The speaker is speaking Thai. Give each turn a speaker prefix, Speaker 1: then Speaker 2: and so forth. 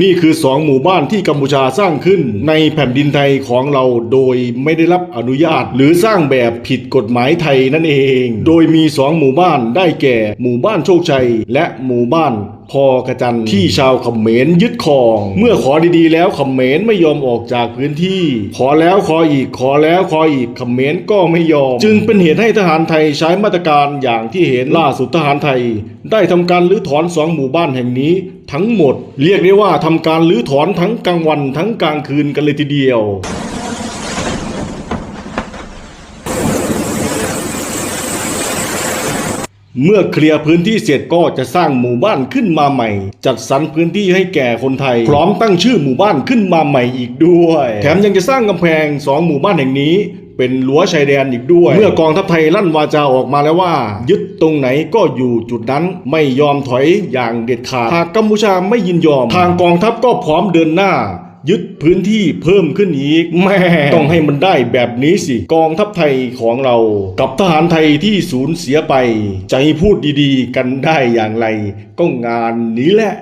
Speaker 1: นี่คือสองหมู่บ้านที่กัมพูชาสร้างขึ้นในแผ่นดินไทยของเราโดยไม่ได้รับอนุญาต หรือสร้างแบบผิดกฎหมายไทยนั่นเอง โดยมีสองหมู่บ้านได้แก่ หมู่บ้านโชคชัย และหมู่บ้านพอกระจันที่ชาวขมรยึดครอง เมื่อขอดีๆ แล้วขมรไม่ยอมออกจากพื้นที่ ขอแล้วขออีกขอแล้วขออีกขมรก็ไม่ยอม จึงเป็นเหตุให้ทหารไทยใช้มาตรการอย่างที่เห็นล่าสุดทหารไทย ได้ทำการรื้อถอนสองหมู่บ้านแห่งนี้ ทั้งหมด เรียกได้ว่าทำการรื้อถอนทั้งกลางวันทั้งกลางคืนกันเลยทีเดียวเมื่อเคลียร์พื้นที่เสร็จก็จะสร้างหมู่บ้านขึ้นมาใหม่ จัดสรรพื้นที่ให้แก่คนไทย พร้อมตั้งชื่อหมู่บ้านขึ้นมาใหม่อีกด้วย แถมยังจะสร้างกำแพงสองหมู่บ้านแห่งนี้ เป็นรั้วชายแดนอีกด้วย เมื่อกองทัพไทยลั่นวาจาออกมาแล้วว่า ยึดตรงไหนก็อยู่จุดนั้นไม่ยอมถอยอย่างเด็ดขาดหากกัมพูชาไม่ยินยอม ทางกองทัพก็พร้อมเดินหน้ายึดพื้นที่เพิ่มขึ้นอีก แม่ ต้องให้มันได้แบบนี้สิ กองทัพไทยของเรา กับทหารไทยที่สูญเสียไป จะให้พูดดีๆ กันได้อย่างไร ก็งานนี้แหละ